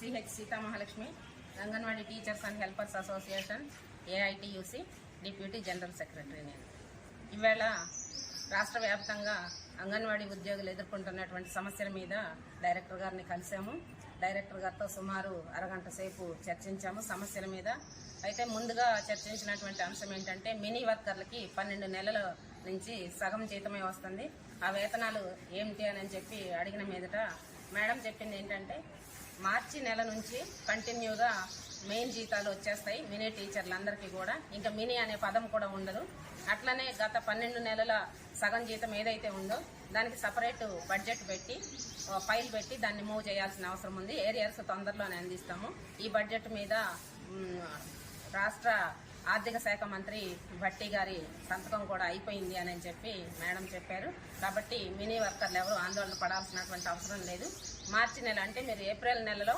CH Seethamahalakshmi anganwadi teachers and helpers association AITUC deputy general secretary నేను. ఈవేళ రాష్ట్ర వ్యాప్తంగా అంగన్వాడీ ఉద్యోగులు ఎదుర్కొంటున్నటువంటి సమస్యల మీద డైరెక్టర్ గారిని కలిసాము డైరెక్టర్ గారితో సుమారు అరగంట సేపు చర్చించాము సమస్యల మీద. అయితే ముందుగా చర్చించినటువంటి అంశం ఏంటంటే మినీ వర్కర్లకి పన్నెండు నెలల నుంచి సగం జీతమే వస్తుంది. ఆ వేతనాలు ఏమిటి అని చెప్పి అడిగిన మీదట మేడం చెప్పింది ఏంటంటే మార్చి నెల నుంచి కంటిన్యూగా మెయిన్ జీతాలు వచ్చేస్తాయి. మినీ టీచర్లందరికీ కూడా. ఇంకా మినీ అనే పదం కూడా ఉండదు. అట్లనే గత పన్నెండు నెలల సగం జీతం ఏదైతే ఉందో దానికి సపరేట్ బడ్జెట్ పెట్టి ఫైల్ పెట్టి దాన్ని మూవ్ చేయాల్సిన అవసరం ఉంది. ఏరియాస్ తొందరలోనే అందిస్తాము. ఈ బడ్జెట్ మీద రాష్ట్ర ఆర్థిక శాఖ మంత్రి భట్టి గారి సంతకం కూడా అయిపోయింది అని చెప్పి మేడం చెప్పారు. కాబట్టి మినీ వర్కర్లు ఎవరు ఆందోళన పడాల్సినటువంటి అవసరం లేదు. మార్చి నెల అంటే మీరు ఏప్రిల్ నెలలో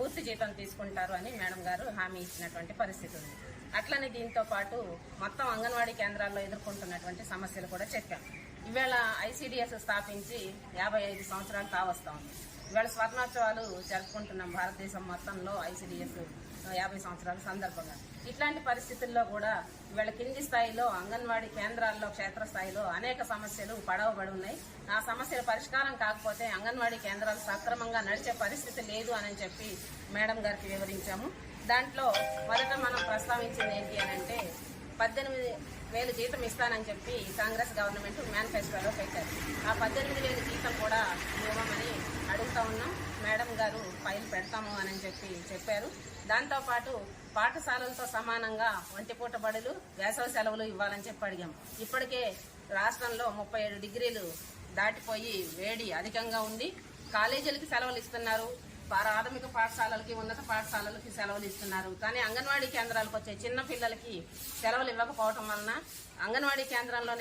పూర్తి జీతం తీసుకుంటారు అని మేడం గారు హామీ ఇచ్చినటువంటి పరిస్థితి ఉంది. అట్లనే దీంతో పాటు మొత్తం అంగన్వాడీ కేంద్రాల్లో ఎదుర్కొంటున్నటువంటి సమస్యలు కూడా చెప్పాం. ఇవాళ ఐసీడీఎస్ స్థాపించి యాభై ఐదు సంవత్సరాలు కావస్తా ఉంది ఇవాళ స్వర్ణోత్సవాలు జరుపుకుంటున్నాం భారతదేశం మొత్తంలో ఐసీడీఎస్ యాభై సంవత్సరాల సందర్భంగా. ఇట్లాంటి పరిస్థితుల్లో కూడా ఇవాళ కింది స్థాయిలో అంగన్వాడీ కేంద్రాల్లో క్షేత్రస్థాయిలో అనేక సమస్యలు పడవబడి ఉన్నాయి. ఆ సమస్యల పరిష్కారం కాకపోతే అంగన్వాడీ కేంద్రాలు సక్రమంగా నడిచే పరిస్థితి లేదు అని చెప్పి మేడం గారికి వివరించాము. దాంట్లో మొదట మనం ప్రస్తావించింది ఏంటి అని అంటే పద్దెనిమిది వేలు జీతం ఇస్తానని చెప్పి కాంగ్రెస్ గవర్నమెంట్ మేనిఫెస్టోలో పెట్టారు. ఆ పద్దెనిమిది వేలు జీతం కూడా ఇవ్వమని అడుగుతా ఉన్నాం. మేడం గారు ఫైల్ పెడతాము అని చెప్పి చెప్పారు. దాంతోపాటు పాఠశాలలతో సమానంగా ఒంటిపూట బడులు వేసవి సెలవులు ఇవ్వాలని చెప్పి అడిగాం. ఇప్పటికే రాష్ట్రంలో ముప్పై ఏడు డిగ్రీలు దాటిపోయి వేడి అధికంగా ఉంది. కాలేజీలకి సెలవులు ఇస్తున్నారు. ప్రాథమిక పాఠశాలలకి ఉన్నత పాఠశాలలకి సెలవులు ఇస్తున్నారు. కానీ అంగన్వాడీ కేంద్రాలకు వచ్చే చిన్న పిల్లలకి సెలవులు ఇవ్వకపోవటం వలన అంగన్వాడీ కేంద్రంలోని